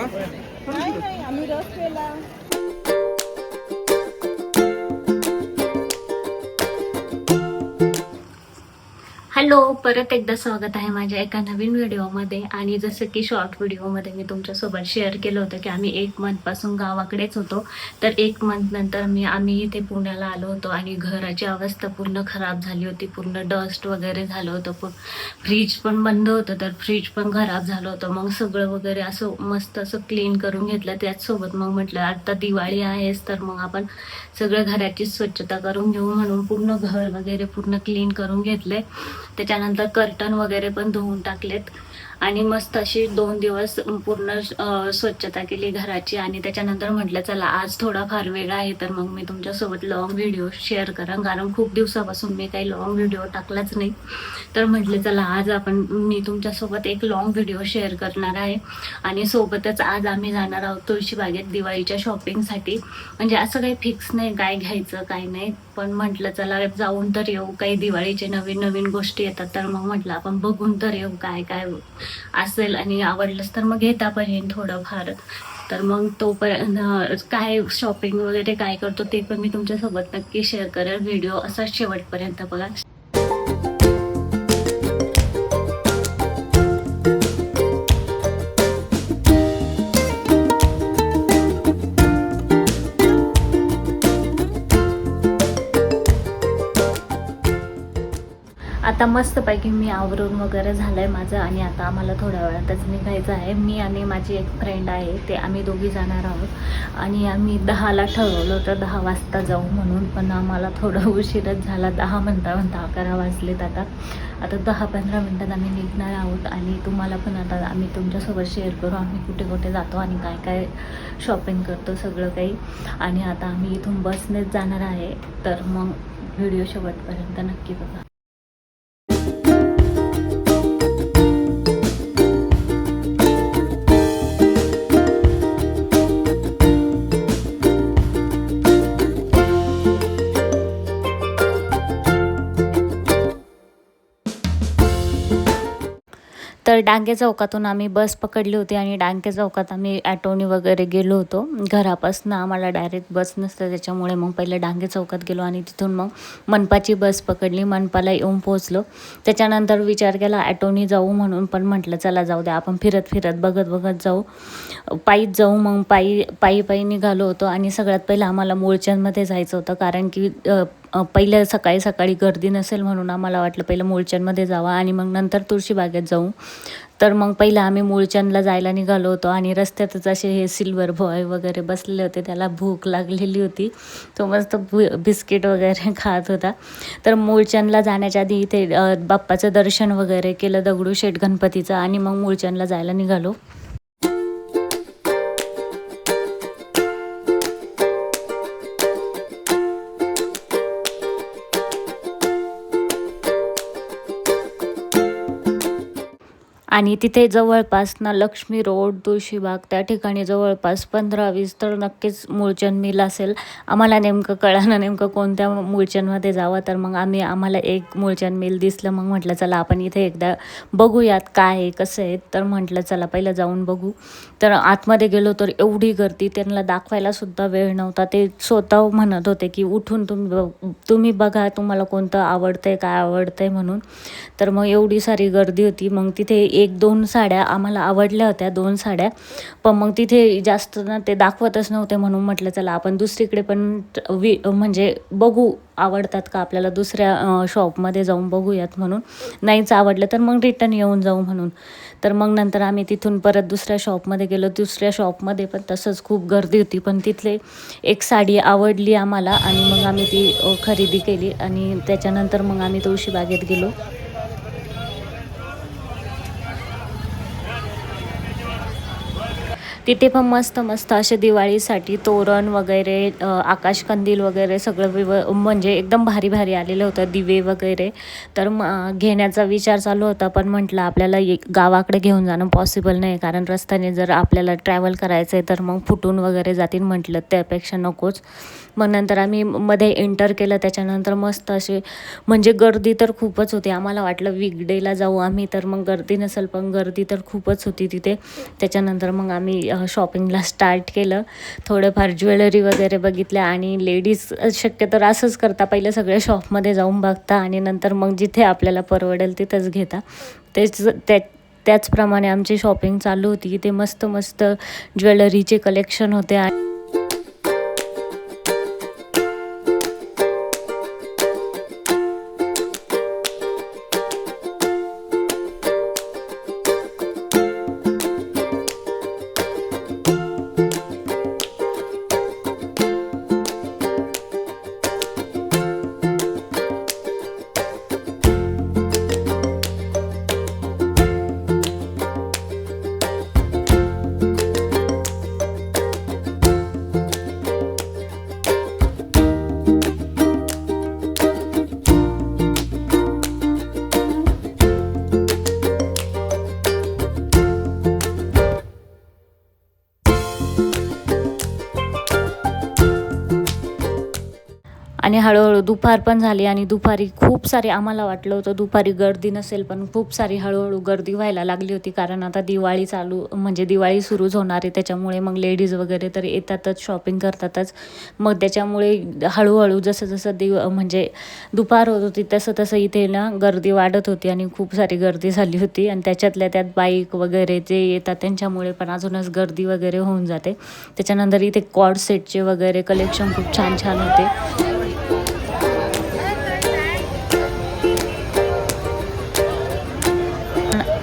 नाही नाही आम्ही रस केला हॅलो परत एकदा स्वागत आहे माझ्या एका नवीन व्हिडिओमध्ये. आणि जसं की शॉर्ट व्हिडिओमध्ये मी तुमच्यासोबत शेअर केलं होतं की आम्ही एक मंथपासून गावाकडेच होतो. तर एक मंथनंतर मी आम्ही इथे पुण्याला आलो होतो आणि घराची अवस्था पूर्ण खराब झाली होती. पूर्ण डस्ट वगैरे झालं होतं. पण फ्रीज पण बंद होतं. तर फ्रीज पण खराब झालं होतं. मग सगळं वगैरे असं मस्त असं क्लीन करून घेतलं. त्याचसोबत मग म्हटलं आता दिवाळी आहेच तर मग आपण सगळं घराची स्वच्छता करून घेऊ म्हणून पूर्ण घर वगैरे पूर्ण क्लीन करून घेतले त्याच्यानंतर कर्टन वगैरे पण धुवून टाकलेत. आणि मस्त अशी दोन दिवस पूर्ण स्वच्छता केली घराची. आणि त्याच्यानंतर म्हटलं चला आज थोडाफार वेळ आहे तर मग मी तुमच्यासोबत लॉंग व्हिडिओ शेअर करा कारण खूप दिवसापासून मी काही लॉंग व्हिडिओ टाकलाच नाही. तर म्हटलं चला आज आपण मी तुमच्यासोबत एक लॉंग व्हिडिओ शेअर करणार आहे. आणि सोबतच आज आम्ही जाणार आहोत तुळशीबागेत दिवाळीच्या शॉपिंगसाठी म्हणजे असं काही फिक्स नाही काय घ्यायचं काय नाही. पण म्हटलं चला जाऊन तर येऊ. काही दिवाळीचे नवीन नवीन गोष्टी येतात तर मग म्हटलं आपण बघून तर येऊ काय काय असेल आणि आवडलंच तर मग घेता पण येईन थोडंफार. तर मग तोपर्यंत काय शॉपिंग वगैरे काय करतो ते पण मी तुमच्यासोबत नक्की शेअर करेल. व्हिडिओ असा शेवटपर्यंत बघा. आता मस्तपैकी मी आवरून वगैरे झालं आहे माझं आणि आता आम्हाला थोड्या वेळातच निघायचं आहे. मी आणि माझी एक फ्रेंड आहे ते आम्ही दोघी जाणार आहोत. आणि आम्ही दहाला ठरवलं होतं दहा वाजता जाऊ म्हणून पण आम्हाला थोडं उशीरच झाला. दहा म्हणता म्हणता अकरा वाजलेत आता. आता दहा पंधरा मिनटात आम्ही निघणार आहोत आणि तुम्हाला पण आता आम्ही तुमच्यासोबत शेअर करू. आम्ही कुठे कुठे जातो आणि काय काय शॉपिंग करतो सगळं काही. आणि आता आम्ही इथून बसनेच जाणार आहे. तर मग व्हिडिओ शेवटपर्यंत नक्की बघा. तर डांगे चौकातून आम्ही बस पकडली होती आणि डांगे चौकात आम्ही ॲटोनी वगैरे गेलो होतो. घरापासून आम्हाला डायरेक्ट बस नसतं त्याच्यामुळे मग पहिले डांगे चौकात गेलो आणि तिथून मग मनपाची बस पकडली. मनपाला येऊन पोहोचलो. त्याच्यानंतर विचार केला ॲटोनी जाऊ म्हणून पण म्हटलं चला जाऊ द्या आपण फिरत फिरत बघत बघत जाऊ. पायीच जाऊ मग पायी पायी पायी निघालो होतो आणि सगळ्यात पहिलं आम्हाला मूळच्यांमध्ये जायचं होतं. कारण की पहिलं सकाळी सकाळी गर्दी नसेल म्हणून आम्हाला वाटलं पहिलं मूळचंदमध्ये जावं आणि मग नंतर तुळशीबागेत जाऊ. तर मग पहिलं आम्ही मूळचंदला जायला निघालो होतो आणि रस्त्यातच असे हे सिल्वर बॉय वगैरे बसलेले होते. त्याला भूक लागलेली होती. तो मस्त बिस्किट वगैरे खात होता. तर मूळचंदला जाण्याच्या आधी इथे बाप्पाचं दर्शन वगैरे केलं दगडूशेठ गणपतीचं आणि मग मूळचंदला जायला निघालो. आणि तिथे जवळपास ना लक्ष्मी रोड तुळशीबाग त्या ठिकाणी जवळपास पंधरा वीस तर नक्कीच मूळचंद मिल असेल. आम्हाला नेमकं कळालं नेमकं कोणत्या मूळचंदमध्ये जावं तर मग आम्ही आम्हाला एक मूळचंद मिल दिसलं मग म्हटलं चला आपण इथे एकदा बघूयात काय आहे कसं आहे. तर म्हटलं चला पहिलं जाऊन बघू. तर आतमध्ये गेलो तर एवढी गर्दी त्यांना दाखवायला सुद्धा वेळ नव्हता. ते स्वतः म्हणत होते की उठून तुम्ही तुम्ही बघा तुम्हाला कोणतं आवडतंय काय आवडतंय म्हणून. तर मग एवढी सारी गर्दी होती. मग तिथे एक दोन साड्या आम्हाला आवडल्या होत्या दोन साड्या. पण मग तिथे जास्त ना ते दाखवतच नव्हते म्हणून म्हटलं चला आपण दुसरीकडे पण वि म्हणजे बघू आवडतात का आपल्याला दुसऱ्या शॉपमध्ये जाऊन बघूयात म्हणून. नाहीच आवडलं तर मग रिटर्न येऊन जाऊ म्हणून. तर मग नंतर आम्ही तिथून परत दुसऱ्या शॉपमध्ये गेलो. दुसऱ्या शॉपमध्ये पण तसंच खूप गर्दी होती पण तिथले एक साडी आवडली आम्हाला आणि मग आम्ही ती खरेदी केली आणि त्याच्यानंतर मग आम्ही तुळशीबागेत गेलो. तिथे पण मस्त मस्त असे दिवाळीसाठी तोरण वगैरे आकाशकंदील वगैरे सगळं विव म्हणजे एकदम भारी भारी आलेलं होतं दिवे वगैरे. तर म घेण्याचा विचार चालू होता पण म्हटलं आपल्याला एक गावाकडे घेऊन जाणं पॉसिबल नाही कारण रस्त्याने जर आपल्याला ट्रॅव्हल करायचं आहे तर मग फुटून वगैरे जातील म्हटलं त्यापेक्षा नकोच. मग नंतर आम्ही मध्ये एंटर केलं त्याच्यानंतर मस्त असे म्हणजे गर्दी तर खूपच होती. आम्हाला वाटलं वीकडेला जाऊ आम्ही तर मग गर्दी नसेल पण गर्दी तर खूपच होती तिथे. त्याच्यानंतर मग आम्ही शॉपिंगला स्टार्ट केलं. थोडंफार ज्वेलरी वगैरे बघितल्या आणि लेडीज शक्य तर असंच करता. पहिले सगळ्या शॉपमध्ये जाऊन बघता आणि नंतर मग जिथे आपल्याला परवडेल तिथंच घेता. तेच त्या त्याचप्रमाणे आमची शॉपिंग चालू होती. इथे मस्त मस्त ज्वेलरीचे कलेक्शन होते. आणि दुपार पण झाली आणि दुपारी खूप सारी आम्हाला वाटलं होतं. दुपारी गर्दी नसेल पण खूप सारी हळूहळू गर्दी व्हायला लागली होती. कारण आता दिवाळी चालू म्हणजे दिवाळी सुरूच होणार आहे. त्याच्यामुळे मग लेडीज वगैरे तर येतातच शॉपिंग करतातच. मग त्याच्यामुळे हळूहळू जसं जसं दिव म्हणजे दुपार होत होती तसं तसं इथे ना गर्दी वाढत होती आणि खूप सारी गर्दी झाली होती. आणि त्याच्यातल्या त्यात बाईक वगैरे जे येतात त्यांच्यामुळे पण अजूनच गर्दी वगैरे होऊन जाते. त्याच्यानंतर इथे कॉड सेटचे वगैरे कलेक्शन खूप छान छान होते.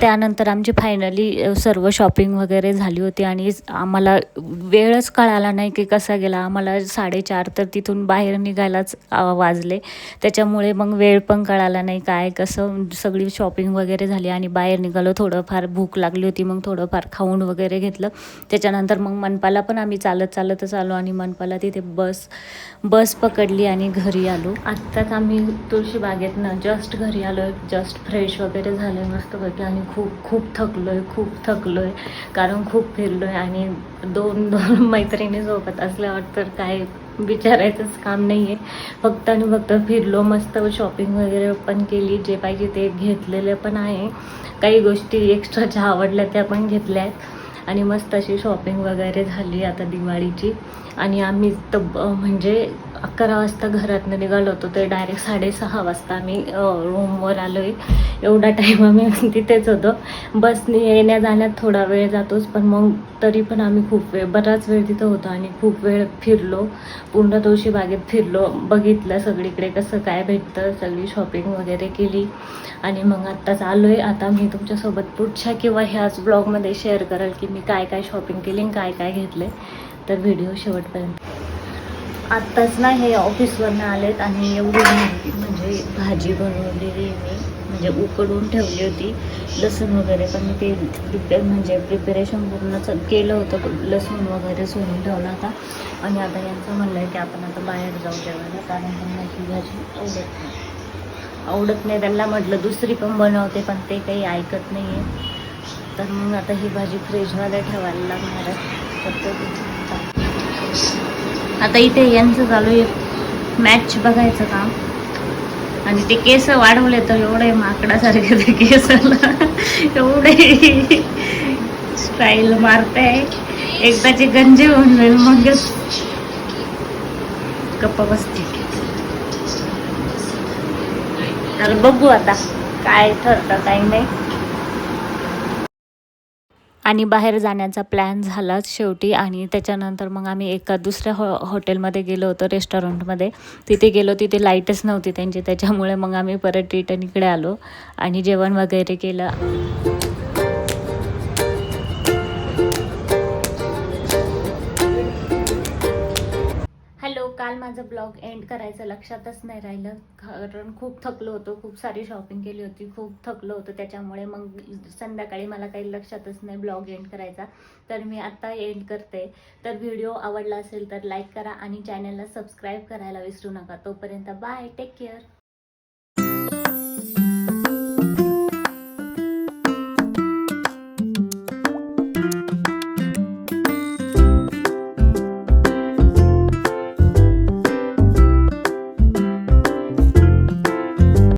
त्यानंतर आमची फायनली सर्व शॉपिंग वगैरे झाली होती आणि आम्हाला वेळच कळाला नाही की कसा गेला. आम्हाला साडेचार तर तिथून बाहेर निघायलाच वाजले. त्याच्यामुळे मग वेळ पण कळाला नाही काय कसं सगळी शॉपिंग वगैरे झाली आणि बाहेर निघालो. थोडंफार भूक लागली होती मग थोडंफार खाऊन वगैरे घेतलं. त्याच्यानंतर मग मनपाला पण आम्ही चालत चालतच आलो आणि मनपाला तिथे बस बस पकडली आणि घरी आलो. आत्ताच आम्ही तुळशीबागेतनं जस्ट घरी आलो जस्ट फ्रेश वगैरे झाले मस्तपैकी आणि खूप खूप थकलो आहे खूप थकलो आहे कारण खूप फिरलो आहे आणि दोन दोन मैत्रिणीसोबत असल्यावर तर काय विचारायचंच काम नाही आहे फक्त आणि फक्त फिरलो मस्त शॉपिंग वगैरे पण केली जे पाहिजे ते घेतलेलं पण आहे. काही गोष्टी एक्स्ट्राच्या आवडल्या त्या पण घेतल्या आहेत आणि मस्त अशी शॉपिंग वगैरे झाली आता दिवाळीची. आणि आम्ही तब म्हणजे अकरा वाजता घरातनं निघालो होतो ते डायरेक्ट साडेसहा वाजता आम्ही रूमवर आलो आहे एवढा टाईम आम्ही तिथेच होतो. बसने येण्या जाण्यात थोडा वेळ जातोच पण मग तरी पण आम्ही खूप वेळ बराच वेळ तिथं होतो आणि खूप वेळ फिरलो. पूर्ण तुळशी बागेत फिरलो. बघितलं सगळीकडे कसं काय भेटतं सगळी शॉपिंग वगैरे केली. आणि मग आत्ताच आलो आहे आता मी तुमच्यासोबत पुढच्या किंवा ह्याच ब्लॉगमध्ये शेअर करेल की मी काय काय शॉपिंग केली आणि काय काय घेतलं तर व्हिडिओ शेवटपर्यंत आत्ताच ना हे ऑफिसवरनं आलेत आणि एवढी म्हणजे भाजी बनवलेली मी. म्हणजे उकडून ठेवली होती. लसूण वगैरे पण मी ते प्रिपे म्हणजे प्रिपेरेशन पूर्ण केलं होतं. लसूण वगैरे सोडून ठेवला होता. आणि आता यांचं म्हणलं आहे की आपण आता बाहेर जाऊ जेवायला कारण त्यांना ही भाजी आवडत नाही. आवडत नाही त्यांना म्हटलं दुसरी पण बनवते पण ते काही ऐकत नाही आहे तर मग आता ही भाजी फ्रीजमध्ये ठेवायला लागणार आहे. तर आता इथे यांचं चालू आहे. मॅच बघायचं काम. आणि ते केस वाढवले तर एवढे माकडासारखे ते केसाला. एवढे स्टाईल मारते. एकदाचे गंजे होऊन जाईल मगच गप्पा बसते. तर बघू आता. काय ठरतं काही नाही. आणि बाहेर जाण्याचा प्लॅन झालाच शेवटी आणि त्याच्यानंतर मग आम्ही एका दुसऱ्या हॉ हॉटेलमध्ये गेलो होतो रेस्टॉरंटमध्ये. तिथे गेलो तिथे लाईटच नव्हती त्यांची त्याच्यामुळे मग आम्ही परत रिटर्न इकडे आलो आणि जेवण वगैरे केलं. काल माझं ब्लॉग एंड करायचं लक्षातच नाही राहिलं. कारण खूप थकलो होतो खूप सारी शॉपिंग केली होती खूप थकलो होतो. त्याच्यामुळे मग संध्याकाळी मला काही लक्षातच नाही ब्लॉग एंड करायचा. तर मी आत्ता एंड करते. तर व्हिडिओ आवडला असेल तर लाईक करा आणि चॅनलला सबस्क्राईब करायला विसरू नका. तोपर्यंत बाय टेक केअर